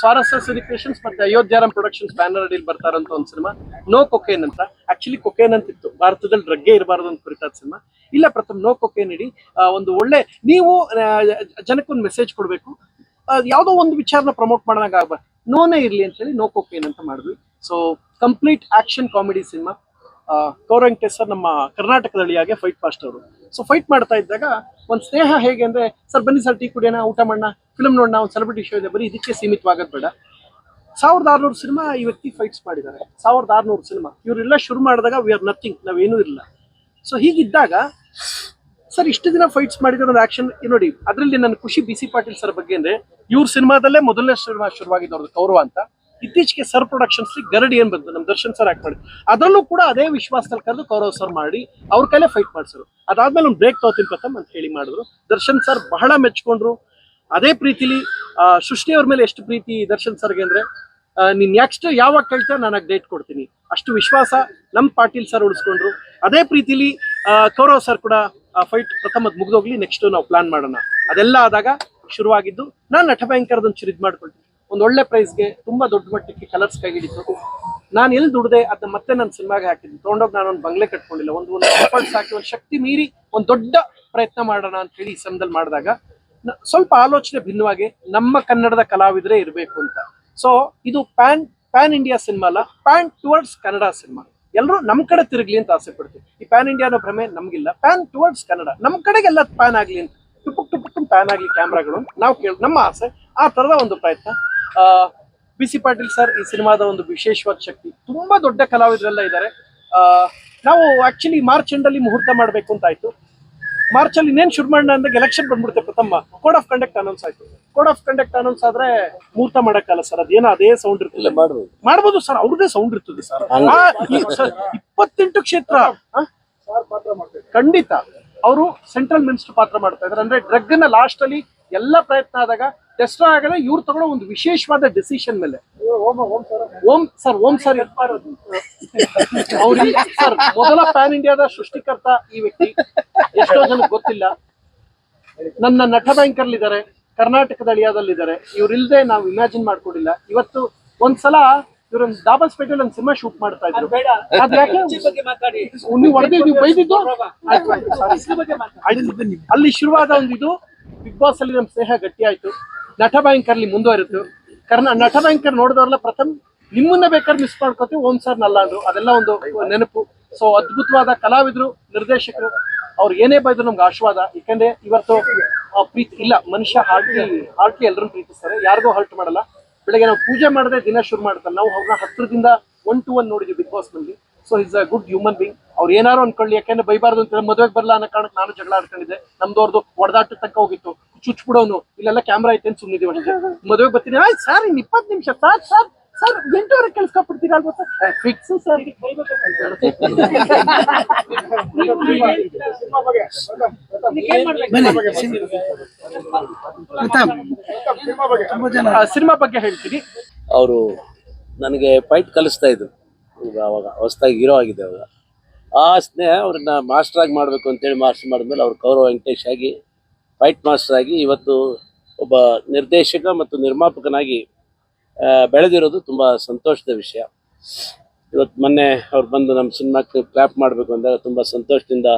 ಸ್ವಾರಸ್ಯ ಸಿರಿ ಕ್ರಿಯೇಷನ್ಸ್ ಮತ್ತೆ ಅಯೋಧ್ಯಾರಾಮ್ productions banner ಅಡಿಯಲ್ಲಿ ಬರ್ತಾ ಇರೋಂಥ ಒಂದು ಸಿನಿಮಾ ನೋ ಕೊಕೇನ್ ಅಂತ. ಆಕ್ಚುಲಿ ಕೊಕೇನ್ ಅಂತ ಇತ್ತು ಭಾರತದಲ್ಲಿ ಡ್ರಗ್ಗೆ ಇರಬಾರ್ದು ಅಂತ ಕುರಿತಾದ ಸಿನಿಮಾ ಇಲ್ಲ ಪ್ರಥಮ ನೋ ಕೊಕೇನ್ ಇಡಿ. ಒಂದು ಒಳ್ಳೆ ನೀವು ಜನಕ್ಕೊಂದು ಮೆಸೇಜ್ ಕೊಡಬೇಕು. ಯಾವುದೋ ಒಂದು ವಿಚಾರನ ಪ್ರಮೋಟ್ ಮಾಡಿದಾಗ ಆಗ್ಬಾರ್ದು. ನೋನೇ ಇರ್ಲಿ ಅಂತ ಹೇಳಿ ನೋ ಕೊಕೇನ್ ಅಂತ ಮಾಡಿದ್ವಿ. So complete action comedy cinema Gaurang sir ನಮ್ಮ ಕರ್ನಾಟಕದ ಅಳಿಯಾಗೆ ಫೈಟ್ ಫಾಸ್ಟ್ ಅವರು. ಸೊ ಫೈಟ್ ಮಾಡ್ತಾ ಇದ್ದಾಗ ಒಂದು ಸ್ನೇಹ ಹೇಗೆ ಅಂದರೆ, ಸರ್ ಬನ್ನಿ ಸರ್ ಟೀ ಕುಡಿಯೋಣ, ಊಟ ಮಾಡೋಣ ಫಿಲ್ಮ್ ನೋಡೋಣ, ಒಂದು ಸೆಲೆಬ್ರಿಟಿ ಶೋ ಇದೆ, ಬರೀ ಇದಕ್ಕೆ ಸೀಮಿತವಾಗೋದು ಬೇಡ. ಸಾವಿರದ ಆರ್ನೂರು ಸಿನಿಮಾ ಈ ವ್ಯಕ್ತಿ ಫೈಟ್ಸ್ ಮಾಡಿದ್ದಾರೆ. ಸಾವಿರದ ಆರುನೂರು ಸಿನಿಮಾ ಇವರೆಲ್ಲ ಶುರು ಮಾಡಿದಾಗ ವಿ ಆರ್ ನಥಿಂಗ್ ನಾವೇನೂ ಇಲ್ಲ. ಸೊ ಹೀಗಿದ್ದಾಗ, ಸರ್, ಇಷ್ಟು ದಿನ ಫೈಟ್ಸ್ ಮಾಡಿದ್ರೆ ಒಂದು ಆಕ್ಷನ್ ನೋಡಿ, ಅದರಲ್ಲಿ ನನ್ನ ಖುಷಿ ಬಿ ಸಿ ಪಾಟೀಲ್ ಸರ್ ಬಗ್ಗೆ ಅಂದ್ರೆ, ಇವ್ರ ಸಿನಿಮಾದಲ್ಲೇ ಮೊದಲನೇ ಸಿನಿಮಾ ಶುರುವಾಗಿದ್ದವ್ರದ್ದು ಕೌರವ ಅಂತ. ಇತ್ತೀಚೆಗೆ ಸರ್ ಪ್ರೊಡಕ್ಷನ್ಸ್ ಗರಡಿ ಏನ್ ಬಂತು? ನಮ್ಮ ದರ್ಶನ್ ಸರ್ ಆಕ್ಟ್ ಮಾಡಿ. ಅದರಲ್ಲೂ ಕೂಡ ಅದೇ ವಿಶ್ವಾಸದಲ್ಲಿ ಕರೆದು ಕೌರವ್ ಸರ್ ಮಾಡಿ ಅವ್ರ ಕೈಲೇ ಫೈಟ್ ಮಾಡಿಸಿದ್ರು. ಅದಾದ್ಮೇಲೆ ಒಂದು ಬ್ರೇಕ್ ತಗೋತೀನಿ ಪ್ರಥಮ್ ಅಂತ ಹೇಳಿ ಮಾಡಿದ್ರು. ದರ್ಶನ್ ಸರ್ ಬಹಳ ಮೆಚ್ಕೊಂಡ್ರು. ಅದೇ ಪ್ರೀತಿಲಿ ಸೃಷ್ಟಿ ಅವ್ರ ಮೇಲೆ ಎಷ್ಟು ಪ್ರೀತಿ ದರ್ಶನ್ ಸರ್ಗೆ ಅಂದ್ರೆ ನೀನ್ ನೆಕ್ಸ್ಟ್ ಯಾವಾಗ ಕೇಳ್ತಾ ನಾನು ಡೇಟ್ ಕೊಡ್ತೀನಿ. ಅಷ್ಟು ವಿಶ್ವಾಸ ನಮ್ ಪಾಟೀಲ್ ಸರ್ ಉಳಿಸ್ಕೊಂಡ್ರು. ಅದೇ ಪ್ರೀತಿಲಿ ಕೌರವ್ ಸರ್ ಕೂಡ ಫೈಟ್ ಪ್ರಥಮದ್ ಮುಗ್ದೋಗ್ಲಿ ನೆಕ್ಸ್ಟ್ ನಾವು ಪ್ಲಾನ್ ಮಾಡೋಣ. ಅದೆಲ್ಲ ಆದಾಗ ಶುರುವಾಗಿದ್ದು, ನಾನು ನಟಭಯಂಕರದೊಂದು ಚಿರಿದ್ ಮಾಡ್ಕೊಳ್ತೀನಿ. ಒಂದು ಒಳ್ಳೆ ಪ್ರೈಸ್ಗೆ ತುಂಬಾ ದೊಡ್ಡ ಮಟ್ಟಕ್ಕೆ ಕಲರ್ಸ್ ಕೈಗಿಡಿತು. ನಾನು ಎಲ್ಲಿ ದುಡ್ದೆ ಅದನ್ನ ಮತ್ತೆ ನನ್ನ ಸಿನಿಮಾಗೆ ಹಾಕಿದ್ದೀನಿ ತೊಗೊಂಡೋಗಿ ನಾನು ಒಂದು ಬಂಗ್ಲೆ ಕಟ್ಕೊಂಡಿಲ್ಲ. ಒಂದು ಒಂದು ಎಫರ್ಟ್ಸ್ ಹಾಕಿ ಒಂದು ಶಕ್ತಿ ಮೀರಿ ಒಂದು ದೊಡ್ಡ ಪ್ರಯತ್ನ ಮಾಡೋಣ ಅಂತ ಹೇಳಿ ಈ ಸಮಯದಲ್ಲಿ ಮಾಡಿದಾಗ ಸ್ವಲ್ಪ ಆಲೋಚನೆ ಭಿನ್ನವಾಗಿ ನಮ್ಮ ಕನ್ನಡದ ಕಲಾವಿದರೇ ಇರಬೇಕು ಅಂತ. ಸೊ ಇದು ಪ್ಯಾನ್ ಪ್ಯಾನ್ ಇಂಡಿಯಾ ಸಿನಿಮಾ ಅಲ್ಲ ಪ್ಯಾನ್ ಟುವರ್ಡ್ಸ್ ಕನ್ನಡ ಸಿನಿಮಾ ಎಲ್ಲರೂ ನಮ್ಮ ಕಡೆ ತಿರುಗ್ಲಿ ಅಂತ ಆಸೆ ಪಡ್ತೀವಿ. ಈ ಪ್ಯಾನ್ ಇಂಡಿಯಾ ಅನ್ನೋ ಭ್ರಮೆ ನಮಗಿಲ್ಲ. Pan towards Kannada. ನಮ್ಮ ಕಡೆಗೆಲ್ಲ ಪ್ಯಾನ್ ಆಗ್ಲಿ ಅಂತ. ಟುಪುಕ್ ಟುಪುಕ್ ಪ್ಯಾನ್ ಆಗ್ಲಿ ಕ್ಯಾಮ್ರಾಗಳು ನಾವು ಕೇಳ, ನಮ್ಮ ಆಸೆ. ಆ ತರದ ಒಂದು ಪ್ರಯತ್ನ. ಬಿ ಸಿ ಪಾಟೀಲ್ ಸರ್ ಈ ಸಿನಿಮಾದ ಒಂದು ವಿಶೇಷವಾದ ಶಕ್ತಿ. ತುಂಬಾ ದೊಡ್ಡ ಕಲಾವಿದರೆಲ್ಲ ಇದ್ದಾರೆ. ನಾವು ಆಕ್ಚುಲಿ ಮಾರ್ಚ್ ಎಂಡ್ ಅಲ್ಲಿ ಮುಹೂರ್ತ ಮಾಡಬೇಕು ಅಂತ ಆಯ್ತು. ಮಾರ್ಚ್ ಅಲ್ಲಿ ಇನ್ನೇನು ಶುರು ಮಾಡೋಣ ಅಂದಾಗ ಎಲೆಕ್ಷನ್ ಬಂದ್ಬಿಡುತ್ತೆ Pratham. Code of conduct announce ಆಯ್ತು. ಕೋಡ್ ಆಫ್ ಕಂಡಕ್ಟ್ ಅನೌನ್ಸ್ ಆದ್ರೆ ಮುಹೂರ್ತ ಮಾಡಕ್ಕಲ್ಲ ಸರ್. ಅದೇನೋ ಅದೇ ಸೌಂಡ್ ಇರ್ತದೆ. ಮಾಡ್ಬೋದು. ಸರ್. ಅವ್ರದೇ ಸೌಂಡ್ ಇರ್ತದೆ ಸರ್. ಇಪ್ಪತ್ತೆಂಟು ಕ್ಷೇತ್ರ? ಖಂಡಿತ. ಅವರು ಸೆಂಟ್ರಲ್ ಮಿನಿಸ್ಟರ್ ಪಾತ್ರ ಮಾಡ್ತಾ ಇದ್ದಾರೆ. ಅಂದ್ರೆ ಡ್ರಗ್ನ ಲಾಸ್ಟ್ ಅಲ್ಲಿ ಎಲ್ಲ ಪ್ರಯತ್ನ ಆದಾಗ ಟೆಸ್ಟ್ ಆಗದೆ ಇವ್ರು ತಗೊಳ್ಳೋ ಒಂದು ವಿಶೇಷವಾದ ಡೆಸಿಷನ್ ಮೇಲೆ. Om sir Om sir Om sir ಮೊದಲ ಪ್ಯಾನ್ ಇಂಡಿಯಾದ ಸೃಷ್ಟಿಕರ್ತ ಈ ವ್ಯಕ್ತಿ. ಎಷ್ಟೋ ಜನಕ್ಕೆ ಗೊತ್ತಿಲ್ಲ. ನನ್ನ ನಟ ಬ್ಯಾಂಕರ್ಲಿದ್ದಾರೆ ಕರ್ನಾಟಕದ ಅಳಿಯಾದಲ್ಲಿದ್ದಾರೆ. ಇವ್ರಿಲ್ದೆ ನಾವು ಇಮ್ಯಾಜಿನ್ ಮಾಡ್ಕೊಂಡಿಲ್ಲ. ಇವತ್ತು ಒಂದ್ಸಲ ಇವ್ರೊಂದು ಡಾಬಲ್ ಸ್ಪೇಟಲ್ ಒಂದು ಸಿನಿಮಾ ಶೂಟ್ ಮಾಡ್ತಾ ಇದ್ರು. ನೀವು ನೀವು ಬೈದಿದ್ದು. ಅಲ್ಲಿ ಶುರುವಾದ ಒಂದು ಇದು ಬಿಗ್ ಬಾಸ್ ಅಲ್ಲಿ ನಮ್ಮ ಸ್ನೇಹ ಗಟ್ಟಿ ಆಯ್ತು. ನಟ ಅಲ್ಲಿ ಮುಂದುವರಿತು ಕರ್ನಾ ನಟ ಬ್ಯಾಂಕರ್ ನೋಡಿದವ್ರಲ್ಲ ಪ್ರಥಮ್ ನಿಮ್ಮನ್ನ ಬೇಕಾದ್ರೆ ಮಿಸ್ ಮಾಡ್ಕೋತೀವಿ, ಓಂ ಸರ್ ನಲ್ಲ ಅಂದ್ರು. ಅದೆಲ್ಲ ಒಂದು ನೆನಪು. ಸೊ ಅದ್ಭುತವಾದ ಕಲಾವಿದರು, ನಿರ್ದೇಶಕರು. ಅವ್ರು ಏನೇ ಬೈದ್ರು ನಮ್ಗೆ ಆಶೀರ್ವಾದ. ಯಾಕಂದ್ರೆ ಇವತ್ತು ಪ್ರೀತಿ, ಇಲ್ಲ, ಮನುಷ್ಯ ಹಾರ್ಟ್ಲಿ ಹಾರ್ಟ್ಲಿ ಎಲ್ಲರನ್ನು ಪ್ರೀತಿಸ್ತಾರೆ. ಯಾರಿಗೂ ಹರ್ಟ್ ಮಾಡಲ್ಲ. ಬೆಳಗ್ಗೆ ನಾವು ಪೂಜೆ ಮಾಡದೆ ದಿನ ಶುರು ಮಾಡ್ತಾರೆ. ನಾವು ಅವ್ರನ್ನ ಹತ್ತಿರದಿಂದ ಒನ್ ಟು ಒನ್ ನೋಡಿದ್ವಿ big ಬಾಸ್ನಲ್ಲಿ. So is a good human being ಅವ್ರು ಏನಾರು ಅನ್ಕೊಳ್ಳಿ ಯಾಕೆಂದ್ರೆ ಬೈಬಾರ್ದು ಅಂತ ಮದುವೆಗೆ ಬರಲ್ಲ ಅನ್ನೋ ಕಾರಣಕ್ಕೆ ನಾನು ಜಗಳ ಆಡ್ಕೊಂಡಿದ್ದೆ. ನಮ್ದವ್ರದ್ದು ಒಡದಾಟ ತನಕ ಹೋಗಿತ್ತು. ಚುಚ್ಬಿಡೋನು ಇಲ್ಲೆಲ್ಲ ಕ್ಯಾಮ್ರಾ ಐತೆ ಅಂತ ಸುಮ್ಮನಿದೀವಿ ಅಷ್ಟೇ. ಮದುವೆಗೆ ಬರ್ತೀನಿ. ಆಯ್ತು ಸರ್ ಇನ್ ಇಪ್ಪತ್ತು ನಿಮಿಷ. ಸರ್ ಸರ್ ಸರ್ ಎಂಟೂವರೆ ಕೆಲ್ಸ್ಕೊಬಿಡ್ತೀರಾ ಅಲ್ವಾ ಸರ್ ಫಿಕ್ಸ್ ಸರ್ ಸಿನಿಮಾ ಬಗ್ಗೆ. ಹೇಳ್ತೀನಿ. ಅವರು ನನಗೆ ಫೈಟ್ ಕಲಿಸ್ತಾ ಇದ್ರು. ಈಗ ಅವಾಗ ಹೊಸದಾಗಿ ಹೀರೋ ಆಗಿದೆ ಅವಾಗ. ಆ ಸ್ನೇಹ ಅವ್ರನ್ನ ಮಾಸ್ಟರ್ ಆಗಿ ಮಾಡಬೇಕು ಅಂತೇಳಿ ಮಾಸ್ಟರ್ ಮಾಡಿದ್ಮೇಲೆ ಅವ್ರು ಕೌರವ ವೆಂಕಟೇಶ್ ಆಗಿ ಫೈಟ್ ಮಾಸ್ಟರ್ ಆಗಿ ಇವತ್ತು ಒಬ್ಬ ನಿರ್ದೇಶಕ ಮತ್ತು ನಿರ್ಮಾಪಕನಾಗಿ ಬೆಳೆದಿರೋದು ತುಂಬ ಸಂತೋಷದ ವಿಷಯ. ಇವತ್ತು ಮೊನ್ನೆ ಅವ್ರು ಬಂದು ನಮ್ಮ ಸಿನಿಮಾಕ್ಕೆ ಕ್ಲಾಪ್ ಮಾಡಬೇಕು ಅಂದಾಗ ತುಂಬ ಸಂತೋಷದಿಂದ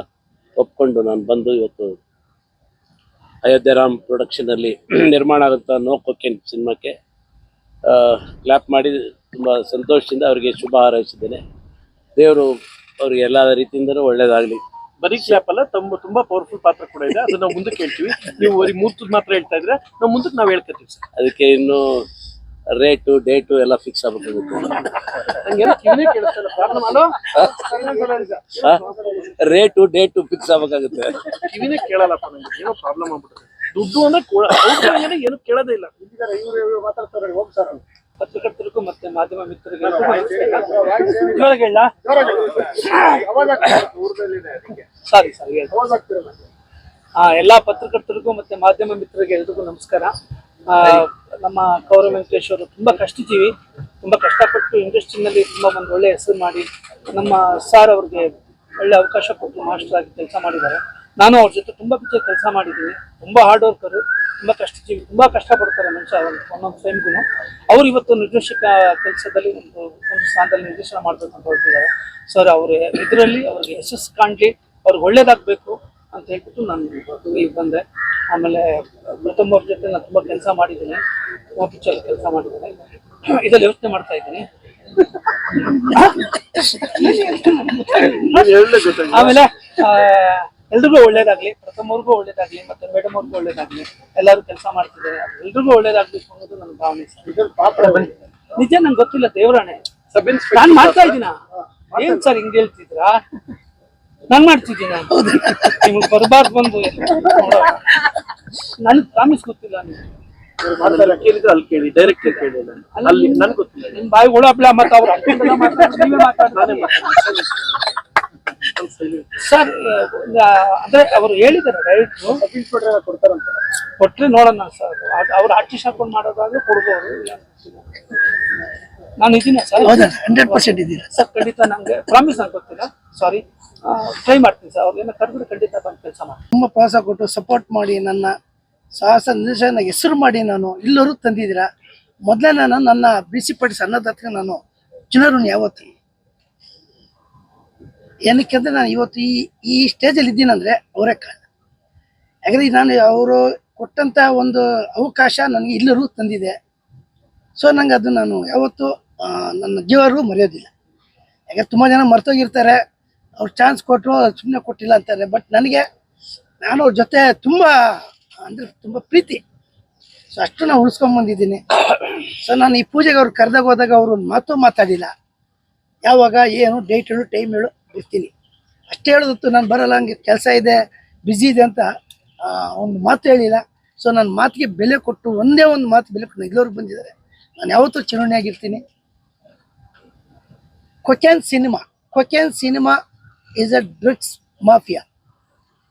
ಒಪ್ಕೊಂಡು ನಾನು ಬಂದು ಇವತ್ತು ಅಯೋಧ್ಯರಾಮ್ ಪ್ರೊಡಕ್ಷನಲ್ಲಿ ನಿರ್ಮಾಣ ಆಗುತ್ತಾ ನೋ ಕೊಕೆನ್ ಸಿನಿಮಾಕ್ಕೆ ಕ್ಲಾಪ್ ಮಾಡಿ ತುಂಬ ಸಂತೋಷದಿಂದ ಅವರಿಗೆ ಶುಭ ಹಾರೈಸಿದ್ದೇನೆ. ದೇವರು ಅವ್ರಿಗೆ ಎಲ್ಲ ರೀತಿಯಿಂದಲೂ ಒಳ್ಳೇದಾಗಲಿ ಪರೀಕ್ಷೆ ಆಪ್ ಅಲ್ಲ ತುಂಬ ತುಂಬಾ ಪವರ್ಫುಲ್ ಪಾತ್ರ ಕೂಡ ಇದೆ. ಅದನ್ನ ನಾವು ಮುಂದಕ್ಕೆ ಹೇಳ್ತೀವಿ. ನೀವು ಬರೀ ಮೂರ್ತದ ಮಾತ್ರ ಹೇಳ್ತಾ ಇದ್ರೆ ನಾವು ಮುಂದಕ್ಕೆ ನಾವು ಹೇಳ್ಕೊತೀವಿ ಸರ್. ಅದಕ್ಕೆ ಇನ್ನು ರೇಟು ಡೇಟು ಎಲ್ಲ ಫಿಕ್ಸ್ ಆಗಬೇಕಾಗುತ್ತೆ ಅಲೋ? ರೇಟು ಡೇಟು ಫಿಕ್ಸ್ ಆಗ್ಬೇಕಾಗುತ್ತೆ. ಕಿವಿನೇ ಕೇಳಲ್ಲಪ್ಪ ನಂಗೆ. ಏನೋ ಪ್ರಾಬ್ಲಮ್ ಆಗ್ಬಿಟ್ಟಿದೆ. ದುಡ್ಡು ಅಂದ್ರೆ ಏನು ಏನು ಕೇಳೋದೇ ಇಲ್ಲ. ಪತ್ರಕರ್ತರಿಗೂ ಮತ್ತೆ ಮಾಧ್ಯಮ ಮಿತ್ರರಿಗೆ ಜೋರಾಗಿ ಹೇಳ ಸಾರಿ? ಸಾರಿ ಎಲ್ಲಾ ಪತ್ರಕರ್ತರಿಗೂ ಮತ್ತೆ ಮಾಧ್ಯಮ ಮಿತ್ರರಿಗೆ ಎಲ್ರಿಗೂ ನಮಸ್ಕಾರ. ನಮ್ಮ ಕೌರವ ವೆಂಕಟೇಶ್ ಅವರು ತುಂಬಾ ಕಷ್ಟಜೀವಿ ತುಂಬಾ ಕಷ್ಟಪಟ್ಟು ಇಂಡಸ್ಟ್ರಿನಲ್ಲಿ ತುಂಬಾ ಒಂದು ಒಳ್ಳೆ ಹೆಸರು ಮಾಡಿ ನಮ್ಮ ಸಾರ್ ಅವ್ರಿಗೆ ಒಳ್ಳೆ ಅವಕಾಶ ಕೊಟ್ಟು ಮಾಸ್ಟರ್ ಆಗಿ ಕೆಲಸ ಮಾಡಿದ್ದಾರೆ. ನಾನು ಅವ್ರ ಜೊತೆ ತುಂಬ ಪಿಚ್ಚರ್ ಕೆಲಸ ಮಾಡಿದ್ದೀನಿ ತುಂಬ ಹಾರ್ಡ್ ವರ್ಕರು ತುಂಬ ಕಷ್ಟ ಜೀವಿ ತುಂಬ ಕಷ್ಟಪಡ್ತಾರೆ ಮನುಷ್ಯ ಒಂದು ಒಂದೊಂದು ಟೈಮ್ಗೂ ಅವ್ರು ಇವತ್ತು ನಿರ್ದೇಶಕ ಕೆಲಸದಲ್ಲಿ ಒಂದು ಒಂದು ಸ್ಥಾನದಲ್ಲಿ ನಿರ್ದೇಶನ ಮಾಡಬೇಕು ಅಂತ ಹೇಳ್ತಿದ್ದಾರೆ ಸರ್ ಅವ್ರ ಇದರಲ್ಲಿ ಅವ್ರಿಗೆ ಯಶಸ್ಸು ಕಾಣಲಿ ಅವ್ರಿಗೆ ಒಳ್ಳೇದಾಗಬೇಕು ಅಂತ ಹೇಳ್ಬಿಟ್ಟು ನಾನು ಈಗ ಬಂದೆ. ಆಮೇಲೆ ಪ್ರಥಮ ಅವ್ರ ಜೊತೆ ನಾನು ತುಂಬ ಕೆಲಸ ಮಾಡಿದ್ದೀನಿ. ತುಂಬ ಪಿಚ್ಚರ್ ಕೆಲಸ ಮಾಡಿದ್ದೀನಿ ಇದರಲ್ಲಿ ಯೋಚನೆ ಮಾಡ್ತಾ ಇದ್ದೀನಿ. ಆಮೇಲೆ ಎಲ್ರಿಗೂ ಒಳ್ಳೇದಾಗ್ಲಿ ಪ್ರಥಮವ್ರಿಗೂ ಒಳ್ಳೇದಾಗ್ಲಿ ಮತ್ತೆ ಮೇಡಮ್ ಅವ್ರಿಗೂ ಒಳ್ಳೇದಾಗ್ಲಿ ಎಲ್ಲರೂ ಕೆಲಸ ಮಾಡ್ತಿದ್ದಾರೆ. ಎಲ್ರಿಗೂ ಒಳ್ಳೇದಾಗ್ಬೇಕು ಅನ್ನೋದು ನನ್ನ ಭಾವನೆ ಸರ್. ನಿಜ ನಂಗೆ ಗೊತ್ತಿಲ್ಲ ದೇವರಾಣೆ. ನಾನು ಮಾಡ್ತಾ ಇದ್ದೀನ? ಏನ್ ಸರ್ ಹಿಂಗ್ ಹೇಳ್ತಿದ್ರಾ ನಾನ್ ಮಾಡ್ತಿದ್ದೀನ ನಿಮ್ಗೆ ಬರಬಾರ್ದು ಬಂದು ನನ್ ಪ್ರಾಮಿಸ್ ಗೊತ್ತಿಲ್ಲ ನೀವು ಅಲ್ಲಿ ಕೇಳಿ ಡೈರೆಕ್ಟ್ ಕೇಳಿ ನಾನು. ಅಲ್ಲಿ ನನ್ಗೆ ಗೊತ್ತಿಲ್ಲ. ನಿಮ್ ಬಾಯಿ ಒಳಪ್ಲ ಮತ್ತೆ ಅವ್ರು ಅಷ್ಟೊಂದೆಲ್ಲ ಮಾತಾಡ್ತಾರೆ, ನೀವೇ ಮಾತಾಡ್ತಾರೆ. ಸರ್ ಅಂದ್ರೆ ಅವರು ಹೇಳಿದ್ದಾರೆ ಡೈರೆಕ್ಟ್ರು ಕೊಟ್ರೆ ನೋಡೋಣ ಸರ್. ಅವ್ರು ಆರ್ಟಿಸ್ಟ್ ಹಾಕೊಂಡು ಮಾಡೋದಾದ್ರೆ ಕೊಡ್ಬೋದು. ಅಂತ. ನಾನು ಇದೀನ ಸರ್. ಹಂಡ್ರೆಡ್ ಪರ್ಸೆಂಟ್ ಇದ್ದೀರಾ? ಸರ್ ಖಂಡಿತ ನಂಗೆ ಪ್ರಾಮಿಸ್ ನಂಗೆ ಗೊತ್ತಿಲ್ಲ. ಸಾರಿ ಟ್ರೈ ಮಾಡ್ತೀನಿ ಸರ್. ಅವ್ರನ್ನ ಕರೆದ್ರೆ ಖಂಡಿತ ಬಂದು ಕೆಲಸ ಮಾಡಿ ತುಂಬ ಪ್ರೋತ್ಸಾಹ ಕೊಟ್ಟು ಸಪೋರ್ಟ್ ಮಾಡಿ ನನ್ನ ಸಾಹಸ ನಿರ್ದೇಶನ ಹೆಸರು ಮಾಡಿ ನಾನು ಇಲ್ಲರೂ ತಂದಿದ್ದೀರಾ? ಮೊದಲೇ ನಾನು ನನ್ನ ಬಿ ಸಿ ಪಡಿಸಿ ಅನ್ನದಾತಗೆ ನಾನು ಜನರು ಯಾವತ್ತು ಏನಕ್ಕೆ ಅಂದರೆ ನಾನು ಇವತ್ತು ಈ ಈ ಸ್ಟೇಜಲ್ಲಿ ಇದ್ದೀನಂದರೆ ಅವರೇ ಕಾರಣ ಯಾಕಂದರೆ ನಾನು ಅವರು ಕೊಟ್ಟಂಥ ಒಂದು ಅವಕಾಶ ನನಗೆ ಇಲ್ಲರೂ ತಂದಿದೆ. ಸೊ ನಂಗೆ ಅದು ನಾನು ಯಾವತ್ತೂ ನನ್ನ ಜೀವರು ಮರೆಯೋದಿಲ್ಲ. ಯಾಕಂದ್ರೆ ತುಂಬ ಜನ ಮರ್ತೋಗಿರ್ತಾರೆ. ಅವ್ರು ಚಾನ್ಸ್ ಕೊಟ್ಟರು ಸುಮ್ಮನೆ ಕೊಟ್ಟಿಲ್ಲ ಅಂತಾರೆ. ಬಟ್ ನನಗೆ ನಾನು ಅವ್ರ ಜೊತೆ ತುಂಬ, ಅಂದರೆ ತುಂಬ ಪ್ರೀತಿ. ಸೊ ಅಷ್ಟು ನಾನು ಉಳಿಸ್ಕೊಂಬಂದಿದ್ದೀನಿ ಸೊ ನಾನು ಈ ಪೂಜೆಗೆ ಅವ್ರು ಕರೆದಾಗ ಹೋದಾಗ ಅವರು ಮಾತು ಮಾತಾಡಿಲ್ಲ. ಯಾವಾಗ, ಏನು ಡೇಟ್ ಹೇಳು ಟೈಮ್ ಹೇಳು. ಬರ್ತೀನಿ ಅಷ್ಟೇ ಹೇಳೋದತ್ತು ನಾನು ಬರಲ್ಲ, ಹಂಗೆ ಕೆಲಸ ಇದೆ ಬ್ಯುಸಿ ಇದೆ ಅಂತ ಒಂದು ಮಾತು ಹೇಳಿಲ್ಲ. ಸೊ ನನ್ನ ಮಾತಿಗೆ ಬೆಲೆ ಕೊಟ್ಟು ಒಂದೇ ಒಂದು ಮಾತು ಬೆಲೆ ಕೊಟ್ಟು ಇಲ್ಲೋರು ಬಂದಿದ್ದಾರೆ. ನಾನು ಯಾವತ್ತೂ ಚುನಾವಣೆಯಾಗಿರ್ತೀನಿ cocaine cinema. Cocaine cinema is a drugs mafia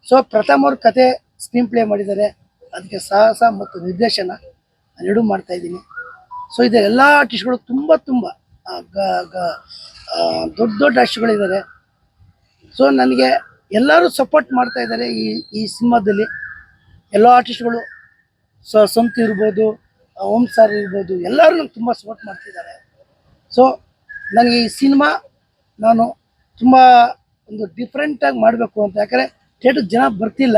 so Pratham ಅವ್ರ ಕತೆ ಸ್ಕ್ರೀನ್ ಪ್ಲೇ ಮಾಡಿದ್ದಾರೆ. ಅದಕ್ಕೆ ಸಾಹಸ ಮತ್ತು ನಿರ್ದೇಶನ ಎರಡೂ ಮಾಡ್ತಾ ಇದ್ದೀನಿ. ಸೊ ಇದೆಲ್ಲ ಎಲ್ಲ ಆರ್ಟಿಸ್ಟ್ಗಳು ತುಂಬ ತುಂಬ ದೊಡ್ಡ ದೊಡ್ಡ ಆರ್ಟಿಸ್ಟ್ಗಳಿದ್ದಾರೆ ಸೊ ನನಗೆ ಎಲ್ಲರೂ ಸಪೋರ್ಟ್ ಮಾಡ್ತಾ ಇದ್ದಾರೆ ಈ ಈ ಸಿನಿಮಾದಲ್ಲಿ. ಎಲ್ಲ ಆರ್ಟಿಸ್ಟ್ಗಳು ಸೊ, ಸಂತ ಇರ್ಬೋದು, ಓಂ ಸರ್ ಇರ್ಬೋದು, ಎಲ್ಲರೂ ನಂಗೆ ತುಂಬ ಸಪೋರ್ಟ್ ಮಾಡ್ತಿದ್ದಾರೆ. ಸೊ ನನಗೆ ಈ ಸಿನಿಮಾ ನಾನು ತುಂಬ ಒಂದು ಡಿಫ್ರೆಂಟಾಗಿ ಮಾಡಬೇಕು ಅಂತ. ಯಾಕಂದರೆ ಥಿಯೇಟರ್ ಜನ ಬರ್ತಿಲ್ಲ.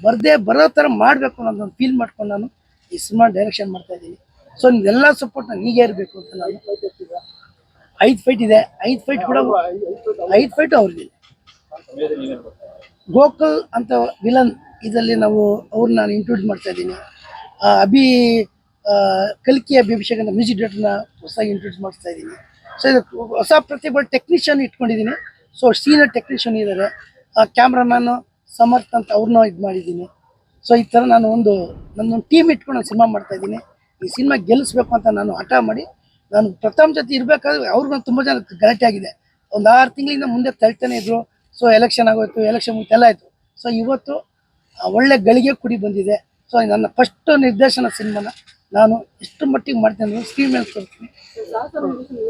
ಬರದೇ ಬರೋ ಥರ ಮಾಡಬೇಕು ಅನ್ನೋದೊಂದು ಫೀಲ್ ಮಾಡ್ಕೊಂಡು ನಾನು ಈ ಸಿನಿಮಾ ಡೈರೆಕ್ಷನ್ ಮಾಡ್ತಾ ಇದ್ದೀನಿ. ಸೊ ನಿಮ್ಗೆಲ್ಲ ಸಪೋರ್ಟ್ ನಾನು ಹೀಗೆ ಇರಬೇಕು ಅಂತ ನಾನು. ಐದು ಫೈಟ್ ಇದೆ. ಐದು ಫೈಟ್ ಕೂಡ ಐದು ಫೈಟ್ ಅವ್ರಿಗೆ ಗೋಕುಲ್ ಅಂತ ವಿಲನ್ ಇದರಲ್ಲಿ ನಾವು ಅವ್ರನ್ನ ನಾನು ಇನ್ಕ್ಲೂಡ್ ಮಾಡ್ತಾ ಇದ್ದೀನಿ. ಅಭಿ ಕಲ್ಕಿ ಅಭಿ ಅಭಿಷೇಕ್ ಅಂತ ಮ್ಯೂಸಿಕ್ ಡೈರೆಕ್ಟರ್ನ ಹೊಸದಾಗಿ ಇಂಟ್ರೊಡ್ಯೂಸ್ ಮಾಡ್ತಾ ಇದ್ದೀನಿ. ಸೊ ಇದು ಹೊಸ ಪ್ರತಿಭೆ ಟೆಕ್ನಿಷಿಯನ್ ಇಟ್ಕೊಂಡಿದ್ದೀನಿ. ಸೊ ಸೀನಿಯರ್ ಟೆಕ್ನಿಷಿಯನ್ ಇದ್ದಾರೆ ಕ್ಯಾಮ್ರಾಮ್ಯಾನು ಸಮರ್ಥ ಅಂತ ಅವ್ರನ್ನ ಇದು ಮಾಡಿದ್ದೀನಿ. ಸೊ ಈ ಥರ ನಾನು ಒಂದು ನನ್ನೊಂದು ಟೀಮ್ ಇಟ್ಕೊಂಡು ಸಿನಿಮಾ ಮಾಡ್ತಾ ಇದ್ದೀನಿ. ಈ ಸಿನಿಮಾ ಗೆಲ್ಲಿಸ್ಬೇಕು ಅಂತ ನಾನು ಹಠ ಮಾಡಿ ನಾನು ಪ್ರಥಮ ಜೊತೆ ಇರಬೇಕಾದ್ರೆ ಅವ್ರಿಗೊಂದು ತುಂಬ ಜನ ಗಲಾಟೆ ಆಗಿದೆ. ಒಂದು ಆರು ತಿಂಗಳಿಂದ ಮುಂದೆ ತಳ್ತಾನೆ ಇದ್ರು. ಸೊ ಎಲೆಕ್ಷನ್ ಆಗೋಯ್ತು ಎಲೆಕ್ಷನ್ ಮುಗಿತೆಲ್ಲ ಆಯಿತು. ಸೊ ಇವತ್ತು ಒಳ್ಳೆ ಗಳಿಗೆ ಕುಡಿ ಬಂದಿದೆ. ಸೊ ನನ್ನ ಫಸ್ಟ್ ನಿರ್ದೇಶನ ಸಿನಿಮಾನ ನಾನು ಎಷ್ಟು ಮಟ್ಟಿಗೆ ಮಾಡ್ತೇನೆ ಸ್ಕ್ರೀನ್ ಮೇಲೆ ತೋರಿಸ್ತೀನಿ.